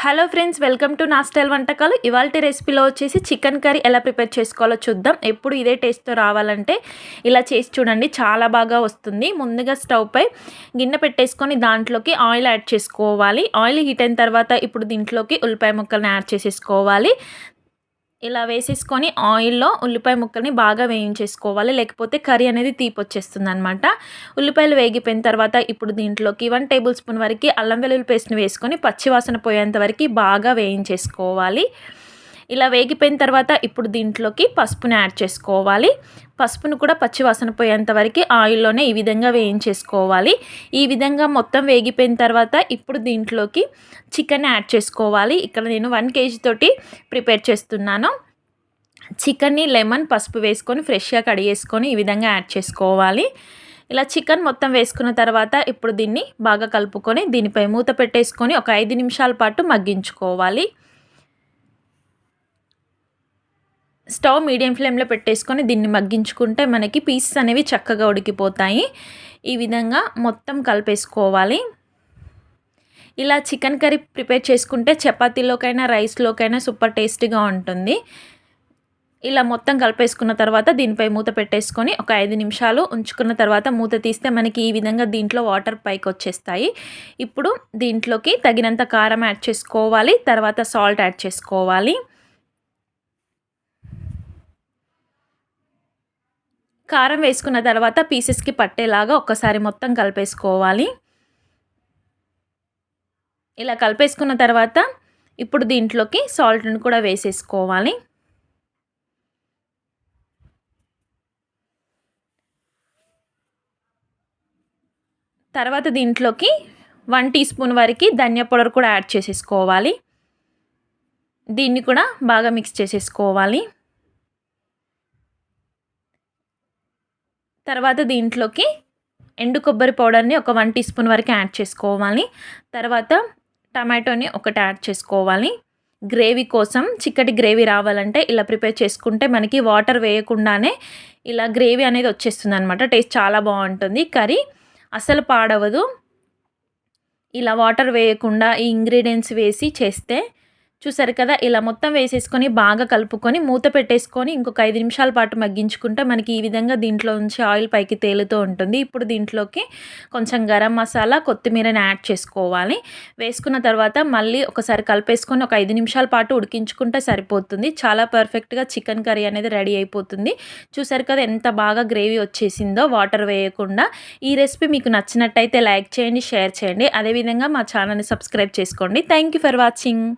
Hello friends welcome to నా style వంటకాలు ఇవాళ రెసిపీలో వచ్చేసి చికెన్ కర్రీ ఎలా ప్రిపేర్ చేసుకోవాలో చూద్దాం. ఎప్పుడు ఇదే టేస్ట్తో రావాలంటే ఇలా చేసి చూడండి చాలా బాగా వస్తుంది. ముందుగా స్టవ్ పై గిన్నె పెట్టేసుకొని దాంట్లోకి ఆయిల్ యాడ్ చేసుకోవాలి. ఆయిల్ హీట్ అయిన తర్వాత ఇప్పుడు దీంట్లోకి ఉల్లిపాయ ముక్కల్ని యాడ్ చేసేసుకోవాలి. ఇలా వేసేసుకొని ఆయిల్లో ఉల్లిపాయ ముక్కల్ని బాగా వేయించేసుకోవాలి. లేకపోతే కర్రీ అనేది తీపి వచ్చేస్తుంది అనమాట ఉల్లిపాయలు వేగిపోయిన తర్వాత ఇప్పుడు దీంట్లోకి వన్ టేబుల్ స్పూన్ వరకు అల్లం వెల్లుల్లి పేస్ట్ని వేసుకొని పచ్చివాసన పోయేంత వరకు బాగా వేయించేసుకోవాలి. ఇలా వేగిపోయిన తర్వాత ఇప్పుడు దీంట్లోకి పసుపుని యాడ్ చేసుకోవాలి. పసుపును కూడా పచ్చివాసన పోయేంత వరకు ఆయిల్లోనే ఈ విధంగా వేయించేసుకోవాలి. ఈ విధంగా మొత్తం వేగిపోయిన తర్వాత ఇప్పుడు దీంట్లోకి చికెన్ యాడ్ చేసుకోవాలి. ఇక్కడ నేను వన్ కేజీ తోటి ప్రిపేర్ చేస్తున్నాను. చికెన్ని లెమన్ పసుపు వేసుకొని ఫ్రెష్గా కడిగేసుకొని ఈ విధంగా యాడ్ చేసుకోవాలి. ఇలా చికెన్ మొత్తం వేసుకున్న తర్వాత ఇప్పుడు దీన్ని బాగా కలుపుకొని దీనిపై మూత పెట్టేసుకొని ఒక ఐదు నిమిషాల పాటు మగ్గించుకోవాలి. స్టవ్ మీడియం ఫ్లేమ్లో పెట్టేసుకొని దీన్ని మగ్గించుకుంటే మనకి పీసెస్ అనేవి చక్కగా ఉడికిపోతాయి. ఈ విధంగా మొత్తం కలిపేసుకోవాలి. ఇలా చికెన్ కర్రీ ప్రిపేర్ చేసుకుంటే చపాతీలోకైనా రైస్లోకైనా సూపర్ టేస్టీగా ఉంటుంది. ఇలా మొత్తం కలిపేసుకున్న తర్వాత దీనిపై మూత పెట్టేసుకొని ఒక ఐదు నిమిషాలు ఉంచుకున్న తర్వాత మూత తీస్తే మనకి ఈ విధంగా దీంట్లో వాటర్ పైకి వచ్చేస్తాయి. ఇప్పుడు దీంట్లోకి తగినంత కారం యాడ్ చేసుకోవాలి తర్వాత సాల్ట్ యాడ్ చేసుకోవాలి. కారం వేసుకున్న తర్వాత పీసెస్కి పట్టేలాగా ఒక్కసారి మొత్తం కలిపేసుకోవాలి. ఇలా కలిపేసుకున్న తర్వాత ఇప్పుడు దీంట్లోకి సాల్ట్ని కూడా వేసేసుకోవాలి. తర్వాత దీంట్లోకి వన్ టీ స్పూన్ వరకు ధనియా పౌడర్ కూడా యాడ్ చేసేసుకోవాలి. దీన్ని కూడా బాగా మిక్స్ చేసేసుకోవాలి. తర్వాత దీంట్లోకి ఎండు కొబ్బరి పౌడర్ని ఒక వన్ టీ స్పూన్ వరకు యాడ్ చేసుకోవాలి. తర్వాత టమాటోని ఒకటి యాడ్ చేసుకోవాలి. గ్రేవీ కోసం చిక్కటి గ్రేవీ రావాలంటే ఇలా ప్రిపేర్ చేసుకుంటే మనకి వాటర్ వేయకుండానే ఇలా గ్రేవీ అనేది వచ్చేస్తుంది అనమాట టేస్ట్ చాలా బాగుంటుంది. కర్రీ అసలు పాడవదు. ఇలా వాటర్ వేయకుండా ఈ ఇంగ్రీడియంట్స్ వేసి చేస్తే చూసారు కదా ఇలా మొత్తం వేసేసుకొని బాగా కలుపుకొని మూత పెట్టేసుకొని ఇంకొక ఐదు నిమిషాల పాటు మగ్గించుకుంటే మనకి ఈ విధంగా దీంట్లో నుంచి ఆయిల్ పైకి తేలుతూ ఉంటుంది. ఇప్పుడు దీంట్లోకి కొంచెం గరం మసాలా కొత్తిమీరని యాడ్ చేసుకోవాలి. వేసుకున్న తర్వాత మళ్ళీ ఒకసారి కలిపేసుకొని ఒక ఐదు నిమిషాల పాటు ఉడికించుకుంటే సరిపోతుంది. చాలా పర్ఫెక్ట్గా చికెన్ కర్రీ అనేది రెడీ అయిపోతుంది. చూసారు కదా ఎంత బాగా గ్రేవీ వచ్చేసిందో వాటర్ వేయకుండా. ఈ రెసిపీ మీకు నచ్చినట్టయితే లైక్ చేయండి షేర్ చేయండి. అదేవిధంగా మా ఛానల్ని సబ్స్క్రైబ్ చేసుకోండి. Thank you for watching.